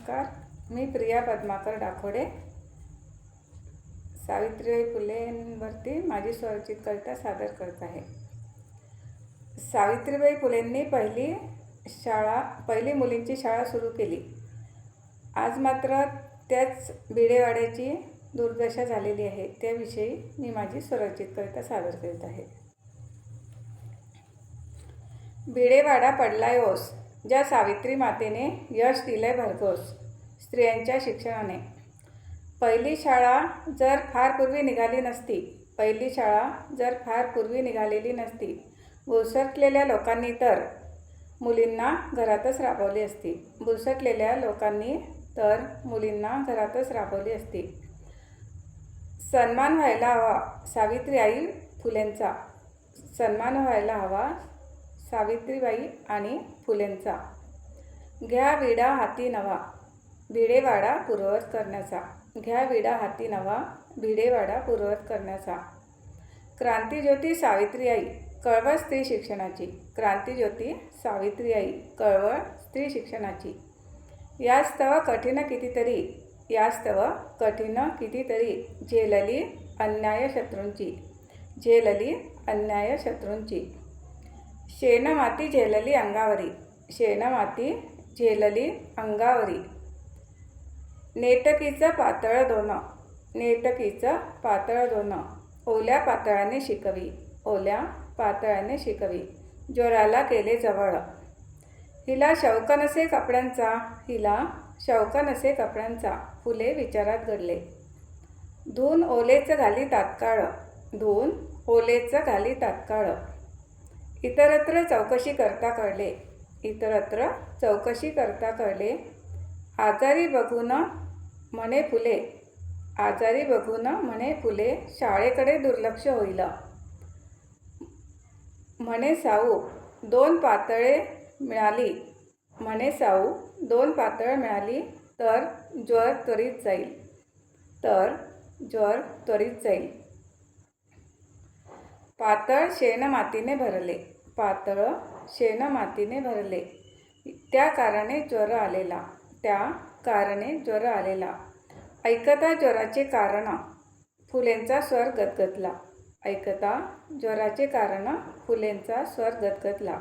नमस्कार मी प्रिया पद्माकर डाखोडे. सावित्रीबाई फुलेंवरती माझी स्वरचित कविता सादर करत आहे. सावित्रीबाई फुलेंनी पहिली शाळा पहिली मुलींची शाळा सुरू केली. आज मात्र त्याच बिडेवाड्याची दुर्दशा झालेली आहे. त्याविषयी मी माझी स्वरचित कविता सादर करीत आहे. भिडेवाडा पडलाय ओस. ज्या सावित्री मातेने यश दिलंय भरघोस स्त्रियांच्या शिक्षणाने. पहिली शाळा जर फार पूर्वी निघाली नसती पहिली शाळा जर फार पूर्वी निघालेली नसती भुसटलेल्या लोकांनी तर मुलींना घरातच राबवली असती. भुसटलेल्या लोकांनी तर मुलींना घरातच राबवली असती. सन्मान व्हायला हवा सावित्री आई फुलेंचा सन्मान व्हायला हवा सावित्रीबाई आणि फुलेंचा. घ्या विडा हाती नवा भिडेवाडा पूर्ववत करण्याचा. घ्या विडा हाती नवा भिडेवाडा पूर्ववत करण्याचा. क्रांतीज्योती सावित्री आई कळवळ स्त्री शिक्षणाची. क्रांतीज्योती सावित्री आई कळवळ स्त्री शिक्षणाची. यास्तव कठीण कितीतरी यास्तव कठीण कितीतरी. झेलली अन्याय शत्रूंची झेलली अन्याय शत्रूंची शेणमाती झेलली अंगावरी. शेणमाती झेलली अंगावरी. नेटकीचं पातळ दोनं. नेटकीचं पातळ दोनं. ओल्या पातळाने शिकवी. ओल्या पातळाने शिकवी. जोराला केले जवळ. हिला शौक नसे कपड्यांचा. हिला शौक नसे कपड्यांचा. फुले विचारात घडले. धून ओलेचं घाली तात्काळ. धून ओलेचं घाली तात्काळ. इतरत्र चौकशी करता कळले. इतरत्र चौकशी करता कळले. आजारी बघून म्हणे फुले. आजारी बघून म्हणे फुले शाळेकडे दुर्लक्ष होईल. म्हणे साऊ दोन पातळे मिळाली. म्हणे साऊ दोन पातळ मिळाली तर ज्वर त्वरित जाईल. तर ज्वर त्वरित जाईल. पातळ शेण मातीने भरले. पातळ शेण मातीने भरले. त्या कारणे ज्वर आलेला. त्या कारणे ज्वर आलेला. ऐकता ज्वराचे कारण. फुलेंचा स्वर गदगदला. ऐकता ज्वराचे कारण. फुलेंचा स्वर गदगदला.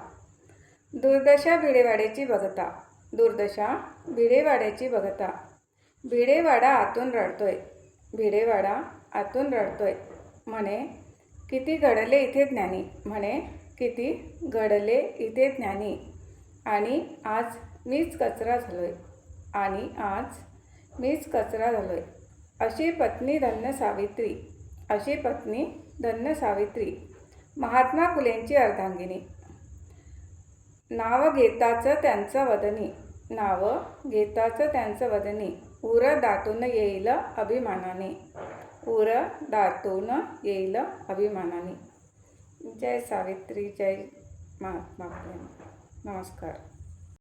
दुर्दशा भिडेवाड्याची बघता. दुर्दशा भिडेवाड्याची बघता. भिडेवाडा आतून रडतोय. भिडेवाडा आतून रडतोय. म्हणे किती घडले इथे ज्ञानी. म्हणे किती घडले इथे ज्ञानी. आणि आज मीच कचरा झालो आहे आणि आज मीच कचरा झालो आहे अशी पत्नी धन्य सावित्री. अशी पत्नी धन्य सावित्री. महात्मा फुलेंची अर्धांगिनी. नाव घेताचं त्यांचं वदनी. नाव घेताचं त्यांचं वदनी. उर दाटून येईल अभिमानाने. उर दाटून येईल अभिमानाने. जय सावित्री जय महात्मा नमस्कार.